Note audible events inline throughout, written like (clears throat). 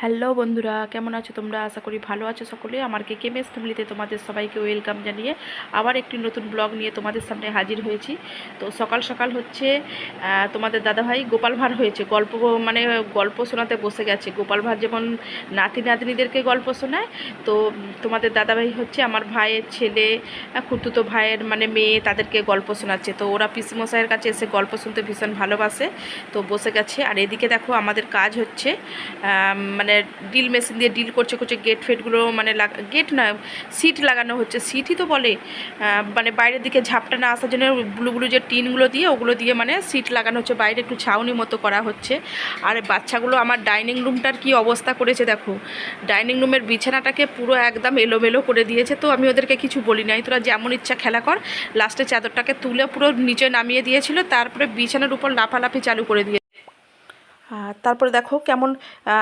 Hello বন্ধুরা কেমন আছো তোমরা? আশা করি ভালো আছো সকলে। আমার কে কেমএস ফ্যামিলিতে তোমাদের সবাইকে ওয়েলকাম জানিয়ে আবার একটি নতুন ব্লগ নিয়ে তোমাদের সামনে হাজির হয়েছি। তো সকাল সকাল হচ্ছে তোমাদের দাদাভাই গোপাল ভাঁড় হয়েছে। গল্প মানে গল্প শোনাতে বসে গেছে। গোপাল ভাঁড় যেমন নাতি নাতনিদেরকে গল্প শোনায় তো তোমাদের দাদাভাই হচ্ছে আমার ভাইয়ের ছেলে আহ, খুড়তুতো ভাইয়ের মানে মেয়ে তাদেরকে গল্প শোনাচ্ছে। তো ওরা পিসমশাইয়ের কাছে এসে গল্প শুনতে ভীষণ ভালোবাসে। তো বসে গেছে। আর এদিকে দেখো আমাদের কাজ হচ্ছে আম, মানে ডিল মেশিন দিয়ে ডিল করছে করছে গেট ফেটগুলো মানে গেট না সিট লাগানো হচ্ছে। সিটই তো বলে মানে বাইরের দিকে ঝাপটা না আসার জন্য ব্লু ব্লু যে টিনগুলো দিয়ে, ওগুলো দিয়ে মানে সিট লাগানো হচ্ছে। বাইরে একটু ছাউনি মতো করা হচ্ছে। আর বাচ্চাগুলো আমার ডাইনিং রুমটার কি অবস্থা করেছে দেখো। ডাইনিং রুমের বিছানাটাকে পুরো একদম এলোমেলো করে দিয়েছে তো আমি ওদেরকে কিছু বলি নাই। তোরা যেমন ইচ্ছা খেলা কর। লাস্টে চাদরটাকে তুলে পুরো নিচে নামিয়ে দিয়েছিল। তারপরে বিছানার উপর লাফালাফি চালু করে দিয়ে তারপরে দেখো কেমন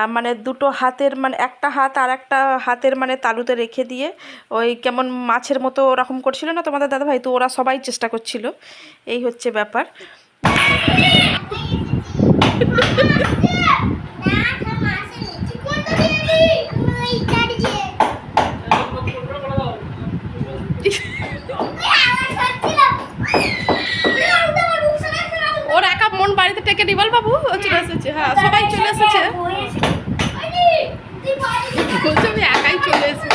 মানে দুটো হাতের মানে একটা হাত আর একটা হাতের মানে তালুতে রেখে দিয়ে ওই কেমন মাছের মতো ওরকম করছিল না তোমাদের দাদাভাই? তো ওরা সবাই চেষ্টা করছিল। এই হচ্ছে ব্যাপার (laughs) ওর একা মন বাড়িতে টেকে নি বল বাবু ও চলে এসেছে হ্যাঁ সবাই চলে এসেছে বলছে আমি একাই চলে এসেছি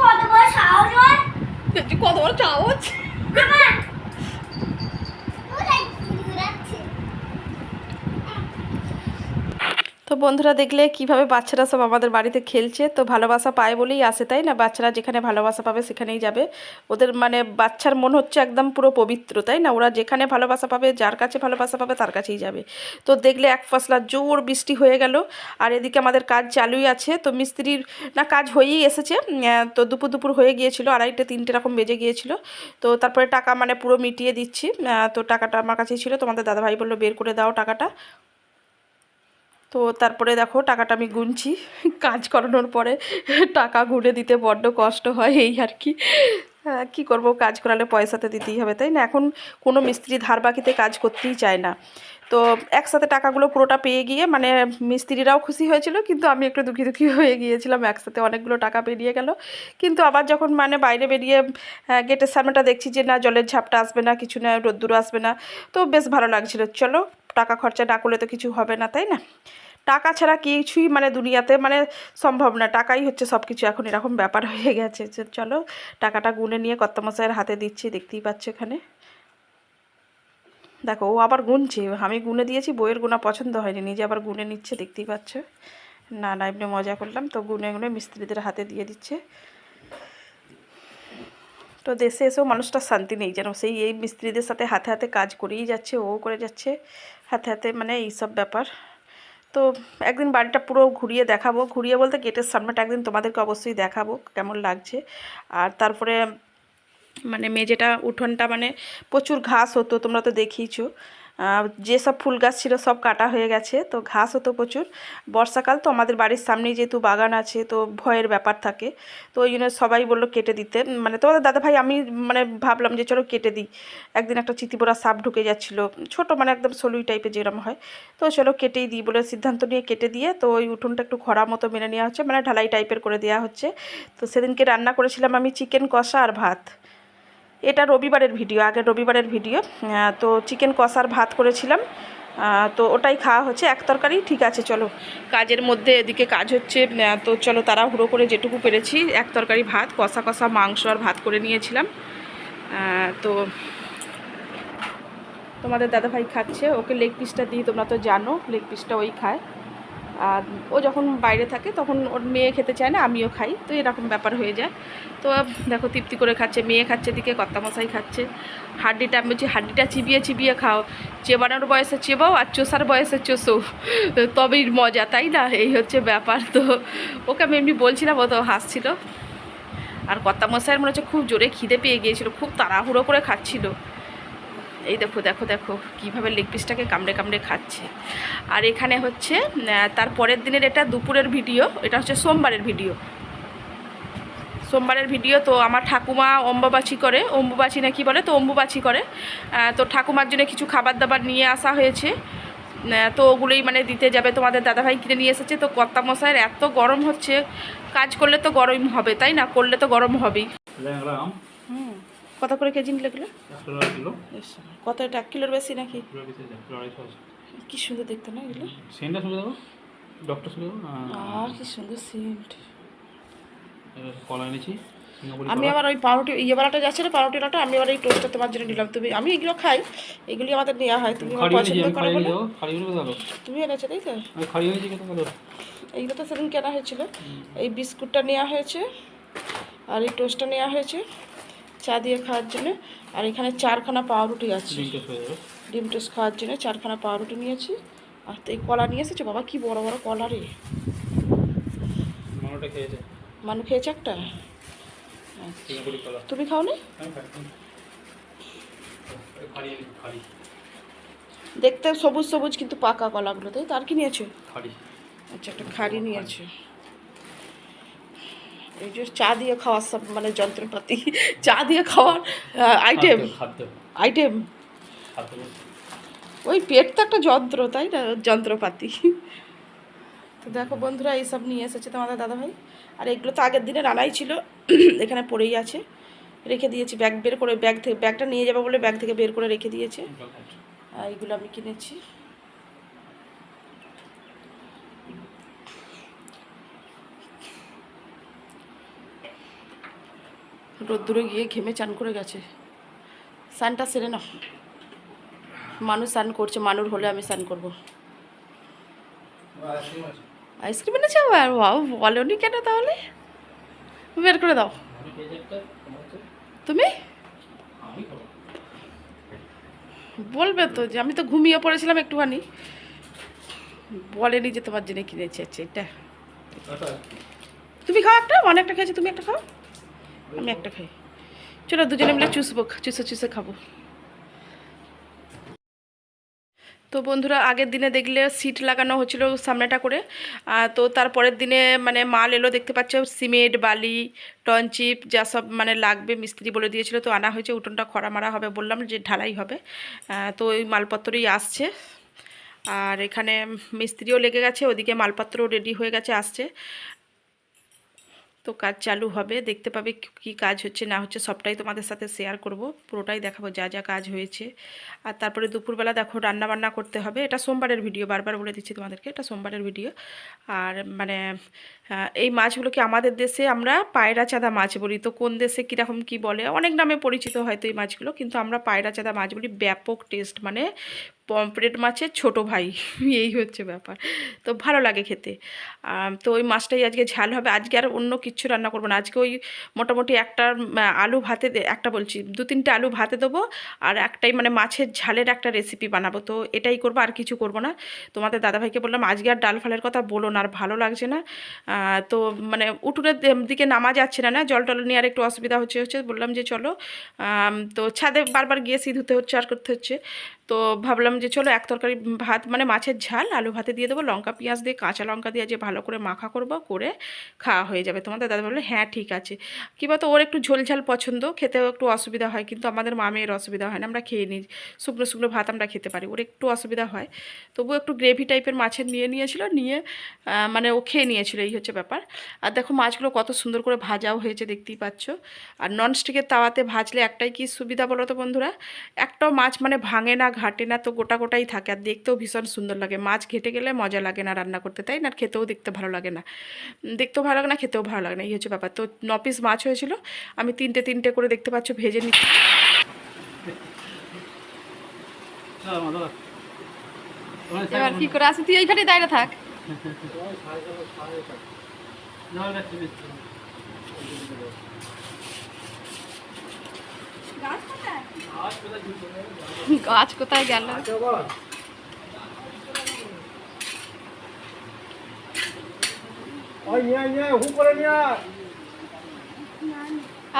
কত বড় সাহস ওর? কত বড় চাওয়াজ আমার। কোথায় ঘুরাচ্ছে? তো বন্ধুরা দেখলে কীভাবে বাচ্চারা সব আমাদের বাড়িতে খেলছে, তো ভালোবাসা পায় বলেই আসে, তাই না? বাচ্চারা যেখানে ভালোবাসা পাবে সেখানেই যাবে। ওদের মানে বাচ্চার মন হচ্ছে একদম পুরো পবিত্র, তাই না? ওরা যেখানে ভালোবাসা পাবে, যার কাছে ভালোবাসা পাবে তার কাছেই যাবে। তো দেখলে এক ফসলা জোর বৃষ্টি হয়ে গেল, আর এদিকে আমাদের কাজ চালুই আছে, তো মিস্ত্রির না কাজ হয়েই এসেছে তো দুপুর দুপুর হয়ে গিয়েছিল, আড়াইটে তিনটে রকম বেজে গিয়েছিল। তো তারপরে টাকা মানে পুরো মিটিয়ে দিচ্ছি তো টাকাটা আমার কাছেই ছিল, তোমাদের দাদাভাই বলল, বের করে দাও টাকাটা। তো তারপরে দেখো টাকাটা আমি গুনছি। কাজ করানোর পরে টাকা গুনে দিতে বড্ড কষ্ট হয় এই আর কি। কী করব, কাজ করালে পয়সাতে দিতেই হবে, তাই না? এখন কোনো মিস্ত্রি ধার বাকিতে কাজ করতেই চায় না। তো একসাথে টাকাগুলো পুরোটা পেয়ে গিয়ে মানে মিস্ত্রিরাও খুশি হয়েছিল, কিন্তু আমি একটু দুঃখী দুঃখী হয়ে গিয়েছিলাম, একসাথে অনেকগুলো টাকা বেরিয়ে গেল। কিন্তু আবার যখন মানে বাইরে বেরিয়ে গেটের সামনেটা দেখছি যে না, জলের ঝাপটা আসবে না, কিছু না রোদ্দুর আসবে না, তো বেশ ভালো লাগছিল। চলো টাকা খরচা না করলে তো কিছু হবে না, তাই না? টাকা ছাড়া কিছুই মানে দুনিয়াতে মানে সম্ভব না, টাকাই হচ্ছে সব কিছু এখন এরকম ব্যাপার (laughs) হয়ে গেছে চলো টাকাটা গুনে নিয়ে কর্তামশাইয়ের হাতে দিচ্ছি, দেখতেই পাচ্ছ এখানে। দেখো, ও আবার গুনছে। আমি গুনে দিয়েছি, বইয়ের গুণা পছন্দ হয়নি, নিজে আবার গুনে নিচ্ছে, দেখতেই পাচ্ছ। না না, এমনি মজা করলাম। তো গুনে গুনে মিস্ত্রিদের হাতে দিয়ে দিচ্ছে। তো দেশে এসেও মানুষটা শান্তি নেই যেন, সেই এই মিস্ত্রিদের সাথে হাতে হাতে কাজ করেই যাচ্ছে, ও করে যাচ্ছে। হাতে হাতে মানে এইসব ব্যাপার। তো একদিন বাড়িটা পুরো ঘুরিয়ে দেখাবো। ঘুরিয়ে বলতে গেটের সামনেটা একদিন তোমাদেরকে অবশ্যই দেখাবো কেমন লাগছে। আর তারপরে মানে মেঝেটা, উঠোনটা মানে প্রচুর ঘাস হতো, তোমরা তো দেখিয়েছো যেসব ফুল গাছ ছিল সব কাটা হয়ে গেছে, তো ঘাস হতো প্রচুর। বর্ষাকাল তো আমাদের বাড়ির সামনেই যেহেতু বাগান আছে, তো ভয়ের ব্যাপার থাকে। তো ওই জন্য সবাই বলল কেটে দিতে। মানে তোমাদের দাদা ভাই আমি মানে ভাবলাম যে চলো কেটে দিই। একদিন একটা চিতিপোড়া সাপ ঢুকে যাচ্ছিল, ছোট মানে একদম সলুই টাইপের যেরকম হয়। তো চলো কেটেই দিই বলে সিদ্ধান্ত নিয়ে কেটে দিয়ে, তো ওই উঠোনটা একটু খরা মতো মেনে নেওয়া হচ্ছে মানে ঢালাই টাইপের করে দেওয়া হচ্ছে। তো সেদিনকে রান্না করেছিলাম আমি চিকেন কষা আর ভাত। এটা রবিবারের ভিডিও, আগের রবিবারের ভিডিও। তো চিকেন কষার ভাত করেছিলাম। তো ওটাই খাওয়া হচ্ছে, এক তরকারি, ঠিক আছে, চলো। কাজের মধ্যে এদিকে কাজ হচ্ছে তো চলো তারা হুড়ো করে যেটুকু পেরেছি, এক তরকারি ভাত, কষা কষা মাংস আর ভাত করে নিয়েছিলাম। তো তোমাদের দাদাভাই খাচ্ছে, ওকে লেগ পিসটা দিই, তোমরা তো জানো লেগ পিসটা ওই খায়। ও যখন বাইরে থাকে তখন ওর মেয়ে খেতে চায় না, আমিও খাই। তো এরকম ব্যাপার হয়ে যায়। তো দেখো তৃপ্তি করে খাচ্ছে, মেয়ে খাচ্ছে দিকে কর্তামশাই খাচ্ছে। হাড্ডিটা আমি বলছি, হাড্ডিটা চিবিয়ে চিবিয়ে খাও। চেবানোর বয়সে চেবাও আর চোষার বয়সে চোষো। তবেই মজা, তাই না? এই হচ্ছে ব্যাপার। তো ওকে আমি এমনি বলছিলাম, ও হাসছিল। আর কর্তামশাইয়ের মনে হচ্ছে খুব জোরে খিদে পেয়ে গিয়েছিল, খুব তাড়াহুড়ো করে খাচ্ছিল। এই দেখো দেখো দেখো কীভাবে লেগ পিসটাকে কামড়ে কামড়ে খাচ্ছে। আর এখানে হচ্ছে তার পরের দিনের এটা দুপুরের ভিডিও এটা হচ্ছে সোমবারের ভিডিও। সোমবারের ভিডিও তো আমার ঠাকুমা অম্বুবাচি করে অম্বুবাচি না কি বলে তো অম্বুবাচি করে। তো ঠাকুমার জন্য কিছু খাবার দাবার নিয়ে আসা হয়েছে। তো ওগুলোই মানে দিতে যাবে তোমাদের দাদাভাই কিনে নিয়ে এসেছে। তো কর্তা মশাইয়ের এত গরম হচ্ছে কাজ করলে তো গরম হবে তাই না? করলে তো গরম হবেই। হুম। কত করে কেজি নিলে কিলো। কত এটা? এক কিলোর বেশি নাকি কি সুন্দর দেখতে না এগুলো? সেন্টটা শুনে দেবো? ডক্টর শুনে দেবো? আর কি সুন্দর সেন্ট। কলা এনেছি আমি আবার ওই পাউরুটি ইয়েওয়ালাটা যাচ্ছে না পাউরুটিওয়ালাটা আমি আবার এই টোস্টটা তোমার জন্য নিলাম। তুমি আমি এগুলো খাই এগুলি আমাদের নেওয়া হয়। তুমি আমার পছন্দ করো বলে। তুমি এনেছো তাই তো? এইগুলো তো সেদিন কেনা হয়েছিল। এই বিস্কুটটা নেওয়া হয়েছে আর এই টোস্টটা নেওয়া হয়েছে। চা দিয়ে খাওয়ার জন্য। আর এখানে চারখানা পাউরুটি আছে। ডিম টেস্ট হয়ে খাওয়ার জন্য চারখানা পাউরুটি নিয়েছি। আর তো এই কলা নিয়ে এসেছ? বাবা কি বড় বড় কলা রে। খেয়েছে। মানু খেয়েছে একটা? তুমি খাও নি এনেছি খাড়ি। দেখতে সবুজ সবুজ কিন্তু পাকা কলাগুলো। তাই তো আর কি নিয়েছো? আচ্ছা একটা খাড়ি। নিয়েছে। এই যে চা দিয়ে খাওয়ার সব মানে যন্ত্রপাতি (laughs) চা দিয়ে খাওয়ার আইটেম আইটেম ওই পেট তো একটা যন্ত্র তাই না? যন্ত্রপাতি। তো দেখো বন্ধুরা এইসব নিয়ে এসেছে তোমাদের দাদাভাই। আর এগুলো তো আগের দিনে রানাই ছিল (clears throat) এখানে পড়েই আছে। রেখে দিয়েছি ব্যাগ বের করে ব্যাগ থেকে ব্যাগটা নিয়ে যাব বলে ব্যাগ থেকে বের করে রেখে দিয়েছে। এইগুলো আমি কিনেছি। রোদ্দুরে গিয়ে ঘেমে চান করে গেছে। স্নানটা সেরে না মানুষ স্নান করছে মানুষ হলে আমি স্নান করব। আইসক্রিম এনেছে আবার? বাউ বলনি কেন তাহলে? বের করে দাও। তুমি? বলবে তো যে আমি তো ঘুমিয়ে পড়েছিলাম একটুখানি। বলেনি যে তোমার জন্য কিনেছি আচ্ছা এটা। তুমি খাও একটা? অনেকটা খেয়েছি, তুমি একটা খাও? আমি একটা খাই। চলো দুজনে মিলে চুষবো চুষে চুষে খাব। তো বন্ধুরা, আগের দিনে দেখলে সিট লাগানো হচ্ছিল সামনেটা করে। তো তারপরের দিনে মানে মাল এলো, দেখতে পাচ্ছ, সিমেন্ট, বালি টনচিপ যা সব মানে লাগবে, মিস্ত্রি বলে দিয়েছিল। তো আনা হয়েছে, উঠোনটা খরা মারা হবে বললাম যে ঢালাই হবে। তো ওই মালপত্রই আসছে। আর এখানে মিস্ত্রিও লেগে গেছে, ওদিকে মালপত্রও রেডি হয়ে গেছে, আসছে। তো কাজ চালু হবে, দেখতে পাবে কি কাজ হচ্ছে, না হচ্ছে, সবটাই তোমাদের সাথে শেয়ার করব। পুরোটাই দেখাবো যা যা কাজ হয়েছে। আর তারপরে দুপুরবেলা দেখো রান্না বান্না করতে হবে। এটা সোমবারের ভিডিও বারবার বলে দিচ্ছি তোমাদেরকে, এটা সোমবারের ভিডিও আর মানে এই মাছগুলোকে আমাদের দেশে আমরা পায়রা চাঁদা মাছ বলি। তো কোন দেশে কীরকম কি বলে? অনেক নামে পরিচিত হয়তো এই মাছগুলো, কিন্তু আমরা পায়রা চাঁদা মাছ বলি। ব্যাপক টেস্ট মানে পমফ্রেট মাছের ছোট ভাই। এই হচ্ছে ব্যাপার। তো ভালো লাগে খেতে। তো ওই মাছটাই আজকে ঝাল হবে। আজকে আর অন্য কিচ্ছু রান্না করব না। আজকে ওই মোটামুটি একটা আলু ভাতে একটা বলছি, দু তিনটে আলু ভাতে দেবো আর একটাই মানে মাছের ঝালের একটা রেসিপি বানাবো। তো এটাই করব, আর কিছু করব না। তোমাদের দাদাভাইকে বললাম, আজকে আর ডাল ফালের কথা বলো না, আর ভালো লাগছে না। তো মানে উঠোনের দিকে নামা যাচ্ছে না না? জল টল নিয়ে আর একটু অসুবিধা হচ্ছে হচ্ছে। বললাম যে চলো তো ছাদে বারবার গিয়ে সিঁধ ধুতে হচ্ছে আর করতে হচ্ছে। তো ভাবলাম যে চলো এক তরকারি ভাত মানে মাছের ঝাল, আলু ভাতে দিয়ে দেবো, লঙ্কা, পেঁয়াজ দিয়ে, কাঁচা লঙ্কা দিয়ে যে ভালো করে মাখা করব, করে খাওয়া হয়ে যাবে। তোমাদের দাদা বলল হ্যাঁ ঠিক আছে। কী বলতো, ওর একটু ঝোল ঝাল পছন্দ, খেতেও একটু অসুবিধা হয়, কিন্তু আমাদের মামের অসুবিধা হয় না, আমরা খেয়ে নিই। শুকনো শুকনো ভাত আমরা খেতে পারি, ওর একটু অসুবিধা হয়। তবু একটু গ্রেভি টাইপের মাছের নিয়ে নিয়েছিল, নিয়ে মানে ও খেয়ে নিয়েছিল, এই হচ্ছে ব্যাপার। আর দেখো মাছগুলো কত সুন্দর করে ভাজাও হয়েছে, দেখতেই পাচ্ছ। আর ননস্টিকের তাওয়াতে ভাজলে একটাই কি সুবিধা বলো তো বন্ধুরা? একটাও মাছ মানে ভাঙে না ঘাটে না তো গোটা গোটাই থাকে আর দেখতেও ভীষণ সুন্দর লাগে। মাছ ঘেটে গেলে মজা লাগে না রান্না করতে তাই না? আর খেতেও দেখতে ভালো লাগে না। দেখতেও ভালো লাগে না খেতেও ভালো লাগে না। এই হচ্ছে ব্যাপার। তো ন পিস মাছ হয়েছিল আমি তিনটে তিনটে করে দেখতে পাচ্ছ ভেজে নিচ্ছি এবার কি করে আসি তুই এইখানে দাঁড়িয়ে থাক। দিচ্ছি গাছ কোথায় গেল।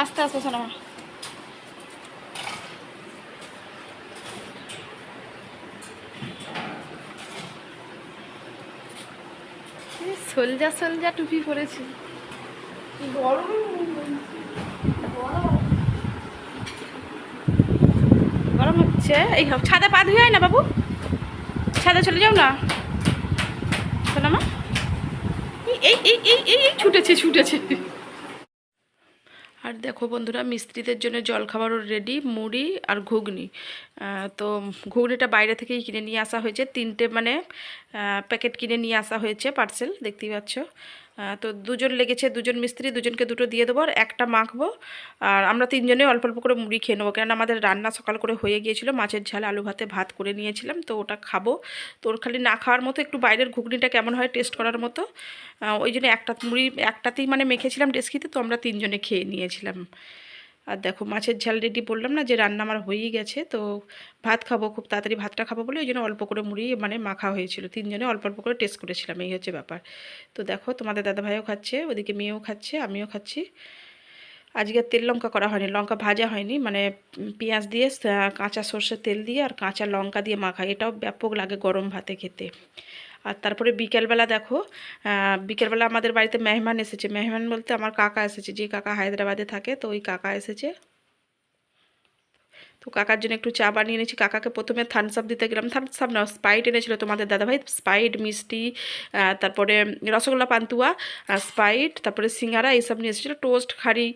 আস্তে আস্তে শোনো। সোলজা সোলজা টুপি পরেছি। গরম হচ্ছে। এই ছাদে পা ধুয়ে না বাবু। ছাদে চলে যাও না। শোনো মা। এই এই এই এই ছুটেছে ছুটেছে। আর দেখো বন্ধুরা, মিস্ত্রিদের জন্য জলখাবারও রেডি মুড়ি আর ঘুগনি। তো ঘুগনিটা বাইরে থেকেই কিনে নিয়ে আসা হয়েছে। তিনটে মানে প্যাকেট কিনে নিয়ে আসা হয়েছে পার্সেল দেখতেই পাচ্ছ। তো দুজন লেগেছে, দুজন মিস্ত্রি, দুজনকে দুটো দিয়ে দেবো আর একটা মাখবো। আর আমরা তিনজনে অল্প অল্প করে মুড়ি খেয়ে নেব। কেননা আমাদের রান্না সকাল করে হয়ে গিয়েছিল, মাছের ঝাল, আলু ভাতে ভাত করে নিয়েছিলাম, তো ওটা খাব। তো ওর খালি না খাওয়ার মতো একটু বাইরের ঘুগনিটা কেমন হয় টেস্ট করার মতো। ওই জন্য একটা মুড়ি, একটাতেই মানে মেখেছিলাম ডেস্কিতে, তো আমরা তিনজনে খেয়ে নিয়েছিলাম। আর দেখো মাছের ঝাল রেডি বললাম না যে রান্না আমার হয়েই গেছে, তো ভাত খাব, খুব তাড়াতাড়ি ভাতটা খাব বলে ওই জন্য অল্প করে মুড়ি মানে মাখা হয়েছিল। তিনজনে অল্প অল্প করে টেস্ট করেছিলাম, এই হচ্ছে ব্যাপার। তো দেখো তোমাদের দাদাভাইও খাচ্ছে, ওদিকে মেয়েও খাচ্ছে, আমিও খাচ্ছি। আজকে তেল লঙ্কা করা হয়নি, লঙ্কা ভাজা হয়নি মানে পেঁয়াজ দিয়ে কাঁচা সর্ষের তেল দিয়ে আর কাঁচা লঙ্কা দিয়ে মাখা, এটাও ব্যাপক লাগে গরম ভাতে খেতে। আর তারপরে বিকেলবেলা দেখো বিকেলবেলা আমাদের বাড়িতে মেহমান এসেছে। মেহমান বলতে আমার কাকা এসেছে, যে কাকা হায়দ্রাবাদে থাকে, তো ওই কাকা এসেছে। তো কাকার জন্য একটু চা বানিয়ে এনেছি। কাকাকে প্রথমে থামস আপ দিতে গেলাম। থামস আপ না স্পাইট এনেছিল তোমাদের দাদাভাই। স্পাইট মিষ্টি তারপরে রসগোল্লা, পান্তুয়া স্পাইট তারপরে সিঙ্গারা এইসব নিয়ে এসেছিল। টোস্ট খাড়ি,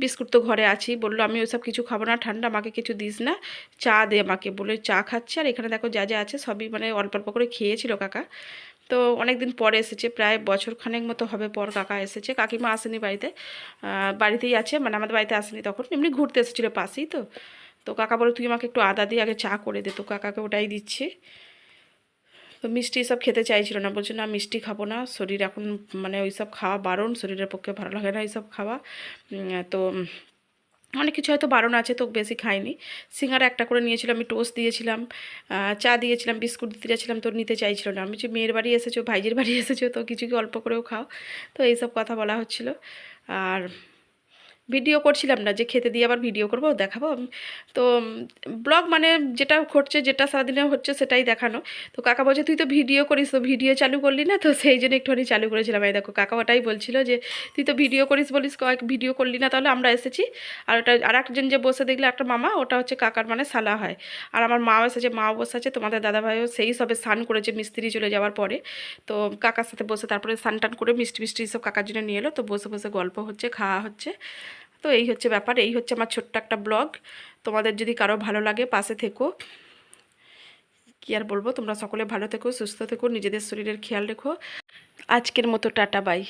বিস্কুট তো ঘরে আছি বলল, আমি ওইসব কিছু খাব না, ঠান্ডা, আমাকে কিছু দিস না। চা দে আমাকে। বলে, চা খাচ্ছে। আর এখানে দেখো যা যা আছে, সবই মানে অল্প অল্প করে খেয়েছিল কাকা। তো অনেক দিন পরে এসেছে, প্রায় বছর খানেক মতো হবে পর কাকা এসেছে। কাকিমা আসেনি বাড়িতে বাড়িতেই আছে মানে আমাদের বাড়িতে আসেনি তখন। এমনি ঘুরতে এসেছিল পাশেই তো। তো কাকা বলে, তুই আমাকে একটু আদা দিয়ে আগে চা করে দে। তো কাকাকে ওটাই দিচ্ছি। তো মিষ্টি সব খেতে চাইছিল না। বলছে, না, মিষ্টি খাব না। শরীর এখন মানে ওই সব খাওয়া বারণ। শরীরের পক্ষে ভালো লাগে না এইসব খাওয়া। তো অনেক কিছু হয়তো বারণ আছে, তো বেশি খাইনি। সিঙ্গারা একটা করে নিয়েছিলাম, আমি টোস্ট দিয়েছিলাম চা দিয়েছিলাম, বিস্কুট দিতে চাইছিলাম, তো নিতে চাইছিল না। আমি যে মেয়ের বাড়ি এসেছ, ভাইজের বাড়ি এসেছ, তো কিছু কি অল্প করেও খাও? তো এইসব কথা বলা হচ্ছিল। আর ভিডিও করছিলাম না যে খেতে দিয়ে আবার ভিডিও করব দেখাবো। তো ব্লগ মানে যেটা ঘটছে, যেটা সারাদিনে হচ্ছে সেটাই দেখানো। তো কাকা বলছে, তুই তো ভিডিও করিস, তো ভিডিও চালু করলি না? তো সেই জন্য একটুখানি চালু করেছিলাম। এই দেখো, কাকা ওটাই বলছিল যে, তুই তো ভিডিও করিস বলিস, কয়েক ভিডিও করলি না, তাহলে আমরা এসেছি। আর ওটা আর একজন যে বসে দেখলে, একটা মামা, ওটা হচ্ছে কাকার মানে সালা হয়। আর আমার মাও এসেছে, মাও বসে আছে, তোমাদের দাদাভাইও সেই সবে স্নান করেছে, মিস্ত্রি চলে যাওয়ার পরে। তো কাকার সাথে বসে তারপরে স্নান টান করে মিষ্টি মিষ্টি সব কাকার জন্য নিয়ে এলো। তো বসে বসে গল্প হচ্ছে, খাওয়া হচ্ছে। তো এই হচ্ছে ব্যাপার, এই হচ্ছে আমার ছোট্ট একটা ব্লগ। তোমাদের যদি কারও ভালো লাগে, পাশে থেকো। কী আর বলব, তোমরা সকলে ভালো থেকো, সুস্থ থেকো, নিজেদের শরীরের খেয়াল রেখো। আজকের মতো টাটা, বাই।